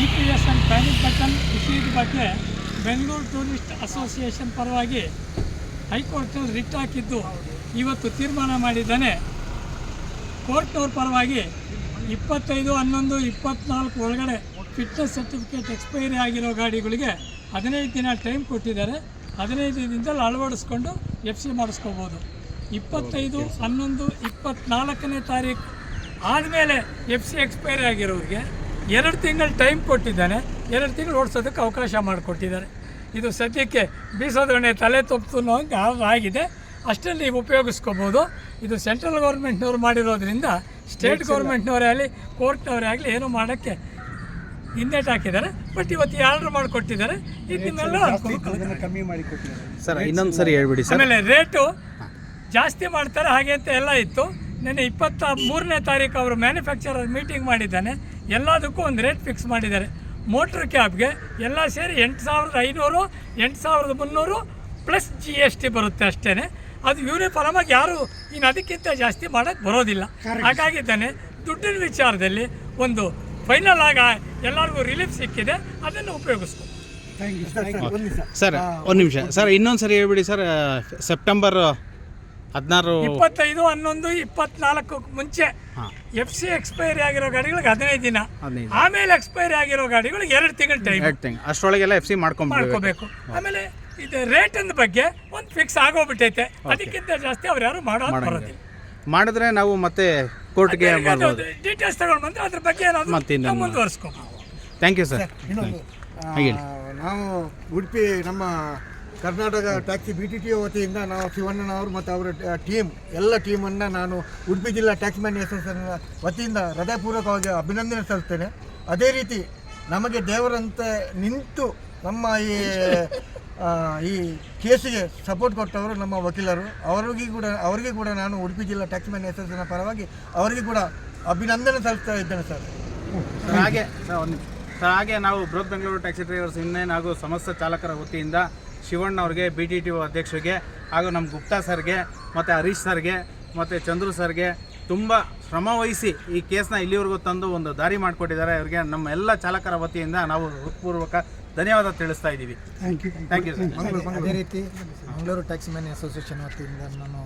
E P S and panic button ವಿಷಯದ ಬಗ್ಗೆ Bengaluru tourist association ಪರವಾಗಿ ಹೈಕೋರ್ಟಲ್ಲಿ ರಿಟ್ ಹಾಕಿದ್ದು. ಇವತ್ತು ತೀರ್ಮಾನ ಮಾಡಿದ್ದಾನೆ. ಕೋರ್ಟ್ನವ್ರ ಪರವಾಗಿ ಇಪ್ಪತ್ತೈದು ಹನ್ನೊಂದು ಇಪ್ಪತ್ನಾಲ್ಕು ಒಳಗಡೆ ಫಿಟ್ನೆಸ್ ಸರ್ಟಿಫಿಕೇಟ್ ಎಕ್ಸ್ಪೈರಿ ಆಗಿರೋ ಗಾಡಿಗಳಿಗೆ ಹದಿನೈದು ದಿನ ಟೈಮ್ ಕೊಟ್ಟಿದ್ದಾರೆ. ಹದಿನೈದು ದಿನದಲ್ಲಿ ಅಳವಡಿಸ್ಕೊಂಡು ಎಫ್ ಸಿ ಮಾಡಿಸ್ಕೋಬೋದು. ಇಪ್ಪತ್ತೈದು ಹನ್ನೊಂದು ಇಪ್ಪತ್ನಾಲ್ಕನೇ ತಾರೀಕು ಆದಮೇಲೆ ಎಫ್ ಸಿ ಎಕ್ಸ್ಪೈರಿ ಆಗಿರೋರಿಗೆ ಎರಡು ತಿಂಗಳು ಟೈಮ್ ಕೊಟ್ಟಿದ್ದಾನೆ. ಎರಡು ತಿಂಗಳು ಓಡಿಸೋದಕ್ಕೆ ಅವಕಾಶ ಮಾಡಿಕೊಟ್ಟಿದ್ದಾರೆ. ಇದು ಸದ್ಯಕ್ಕೆ ಬೀಸೋದೊಣೆ ತಲೆ ತೊಪ್ತು ಅನ್ನೋಂಗೆ ಆಗಿದೆ. ಅಷ್ಟರಲ್ಲಿ ಉಪಯೋಗಿಸ್ಕೋಬೋದು. ಇದು ಸೆಂಟ್ರಲ್ ಗೌರ್ಮೆಂಟ್ನವ್ರು ಮಾಡಿರೋದ್ರಿಂದ ಸ್ಟೇಟ್ ಗೌರ್ಮೆಂಟ್ನವರೇ ಆಗಲಿ ಕೋರ್ಟ್ನವರೇ ಆಗಲಿ ಏನು ಮಾಡೋಕ್ಕೆ ಹಿಂದೇಟ್ ಹಾಕಿದ್ದಾರೆ. ಬಟ್ ಇವತ್ತು ಯಾರು ಮಾಡಿಕೊಟ್ಟಿದ್ದಾರೆ. ಇದನ್ನೆಲ್ಲ ಕಮ್ಮಿ ಮಾಡಿ ಕೊಟ್ಟಿದ್ದಾರೆ. ಸರ್ ಇನ್ನೊಂದು ಸರಿ ಹೇಳ್ಬಿಡಿ ಸರ್. ಆಮೇಲೆ ರೇಟು ಜಾಸ್ತಿ ಮಾಡ್ತಾರೆ ಹಾಗೆ ಅಂತ ಎಲ್ಲ ಇತ್ತು. ನೆನ್ನೆ ಇಪ್ಪತ್ತ ಮೂರನೇ ತಾರೀಕು ಅವರು ಮ್ಯಾನುಫ್ಯಾಕ್ಚರರ್ ಮೀಟಿಂಗ್ ಮಾಡಿದ್ದಾನೆ. ಎಲ್ಲದಕ್ಕೂ ಒಂದು ರೇಟ್ ಫಿಕ್ಸ್ ಮಾಡಿದ್ದಾರೆ. ಮೋಟ್ರ್ ಕ್ಯಾಬ್ಗೆ ಎಲ್ಲ ಸೇರಿ ಎಂಟು ಸಾವಿರದ ಐನೂರು ಎಂಟು ಸಾವಿರದ ಮುನ್ನೂರು ಪ್ಲಸ್ ಜಿ ಎಸ್ ಟಿ ಬರುತ್ತೆ ಅಷ್ಟೇ ಅದು ಇವನೇ ಪರವಾಗಿ ಯಾರು ಇನ್ನು ಅದಕ್ಕಿಂತ ಜಾಸ್ತಿ ಮಾಡೋಕ್ಕೆ ಬರೋದಿಲ್ಲ. ಹಾಗಾಗಿದ್ದಾನೆ ದುಡ್ಡಿನ ವಿಚಾರದಲ್ಲಿ ಒಂದು ಫೈನಲ್ ಆಗ ಎಲ್ಲರಿಗೂ ರಿಲೀಫ್ ಸಿಕ್ಕಿದೆ. ಅದನ್ನು ಉಪಯೋಗಿಸ್ಕೊ. ಯು ಸರ್ ಒಂದು ನಿಮಿಷ ಸರ್ ಒಂದು ನಿಮಿಷ. ಸರ್ ಇನ್ನೊಂದು ಸರಿ ಹೇಳ್ಬಿಡಿ ಸರ್ ಸೆಪ್ಟೆಂಬರ್ ಹದಿನಾರು ಇಪ್ಪತ್ತೈದು ಹನ್ನೊಂದು ಇಪ್ಪತ್ನಾಲ್ಕು ಮುಂಚೆ ಎಫ್ ಸಿ ಎಕ್ಸ್ಪೈರಿ ಆಗಿರೋ ಗಾಡಿಗಳಿಗೆ ಹದಿನೈದು ದಿನ. ಆಮೇಲೆ ಎಕ್ಸ್ಪೈರಿ ಆಗಿರೋ ಗಾಡಿಗಳಿಗೆ ಎರಡು ತಿಂಗಳು ಟೈಮ್ ಅಷ್ಟರೊಳಗೆಲ್ಲ ಎಫ್ ಸಿ ಮಾಡ್ಕೊಂಬಿಡ್ಬೇಕು ಮಾಡ್ಕೋಬೇಕು. ಆಮೇಲೆ ಇದು ರೇಟಿನ ಬಗ್ಗೆ ಒಂದು ಫಿಕ್ಸ್ ಆಗೋಗ್ಬಿಟ್ಟೈತೆ. ಅದಕ್ಕಿಂತ ಜಾಸ್ತಿ ಅವ್ರು ಯಾರು ಮಾಡೋದು ಬರೋದಿಲ್ಲ. ಮಾಡಿದ್ರೆ ನಾವು ಮತ್ತೆ ಕೋರ್ಟ್ಗೆ ಬರ್ಬೋದು. ಡೀಟೇಲ್ಸ್ ತಗೊಂಡು ಬಂದ್ರೆ ಅದ್ರ ಬಗ್ಗೆ ಏನಾದರೂ ಮುಂದುವರ್ಸ್ಕೋಬೋದು. Thank you sir. ನಾವು ಉಡುಪಿ ನಮ್ಮ Karnataka taxi B T T ವತಿಯಿಂದ ನಾವು ಶಿವಣ್ಣನವರು ಮತ್ತು ಅವರ ಟೀಮ್ ಎಲ್ಲ ಟೀಮನ್ನು ನಾನು ಉಡುಪಿ ಜಿಲ್ಲಾ ಟ್ಯಾಕ್ಸಿ ಮ್ಯಾನ್ ಅಸೋಸಿಯೇಷನ್ ವತಿಯಿಂದ ಹೃದಯಪೂರ್ವಕವಾಗಿ ಅಭಿನಂದನೆ ಸಲ್ಲಿಸ್ತೇನೆ. ಅದೇ ರೀತಿ ನಮಗೆ ದೇವರಂತೆ ನಿಂತು ನಮ್ಮ ಈ ಈ ಕೇಸಿಗೆ ಸಪೋರ್ಟ್ ಕೊಟ್ಟವರು ನಮ್ಮ ವಕೀಲರು. ಅವರಿಗೆ ಕೂಡ ಅವರಿಗೆ ಕೂಡ ನಾನು ಉಡುಪಿ ಜಿಲ್ಲಾ ಟ್ಯಾಕ್ಸ್ ಮ್ಯಾನ್ ಎಸೋಸಿಯೇಷನ್ ಪರವಾಗಿ ಅವರಿಗೆ ಕೂಡ ಅಭಿನಂದನೆ ಸಲ್ಲಿಸ್ತಾ ಇದ್ದೇನೆ ಸರ್. ಹಾಗೆ ಸರ್ ಹಾಗೆ ನಾವು ಬೃಹತ್ ಬೆಂಗಳೂರು ಟ್ಯಾಕ್ಸಿ ಡ್ರೈವರ್ಸ್ ಇನ್ನೇನು ಹಾಗೂ ಸಮಸ್ತ ಚಾಲಕರ ವತಿಯಿಂದ ಶಿವಣ್ಣ ಅವ್ರಿಗೆ ಬಿ ಟಿ ಟಿ ಅಧ್ಯಕ್ಷರಿಗೆ ಹಾಗೂ ನಮ್ಮ ಗುಪ್ತಾ ಸರ್ಗೆ, ಮತ್ತು ಹರೀಶ್ ಸರ್ಗೆ, ಮತ್ತು ಚಂದ್ರು ಸರ್ಗೆ ತುಂಬ ಶ್ರಮ ವಹಿಸಿ ಈ ಕೇಸನ್ನ ಇಲ್ಲಿವರೆಗೂ ತಂದು ಒಂದು ದಾರಿ ಮಾಡಿಕೊಟ್ಟಿದ್ದಾರೆ. ಅವರಿಗೆ ನಮ್ಮ ಎಲ್ಲ ಚಾಲಕರ ವತಿಯಿಂದ ನಾವು ಹೃತ್ಪೂರ್ವಕ ಧನ್ಯವಾದ ತಿಳಿಸ್ತಾ ಇದ್ದೀವಿ. Thank you thank you sir ಅದೇ ರೀತಿ ಮಂಗಳೂರು ಟ್ಯಾಕ್ಸಿ ಮ್ಯಾನ್ ಅಸೋಸಿಯೇಷನ್ ವತಿಯಿಂದ ನಾನು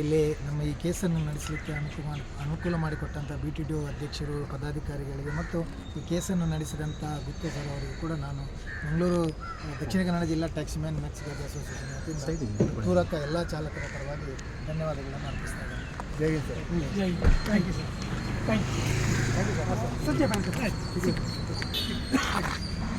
ಇಲ್ಲಿ ನಮ್ಮ ಈ ಕೇಸನ್ನು ನಡೆಸಲಿಕ್ಕೆ ಅನುಕೂಲ ಅನುಕೂಲ ಮಾಡಿಕೊಟ್ಟಂಥ ಬಿ ಟಿ ಡಿ ಒ ಅಧ್ಯಕ್ಷರು ಪದಾಧಿಕಾರಿಗಳಿಗೆ ಮತ್ತು ಈ ಕೇಸನ್ನು ನಡೆಸಿದಂಥ ಗುಪ್ತ ಸರ್ ಅವರಿಗೆ ಕೂಡ ನಾನು ಮಂಗಳೂರು ದಕ್ಷಿಣ ಕನ್ನಡ ಜಿಲ್ಲಾ ಟ್ಯಾಕ್ಸಿ ಮ್ಯಾನ್ ಮ್ಯಾಕ್ಸಿಕಲ್ ಅಸೋಸಿಯೇಷನ್ ವತಿಯಿಂದ ಪೂರಕ ಎಲ್ಲ ಚಾಲಕರ ಪರವಾಗಿ ಧನ್ಯವಾದಗಳನ್ನು ಅರ್ಪಿಸ್ತಾ ಇದ್ದೇನೆ. Jai Hind sir thank you sir thank you thank you sir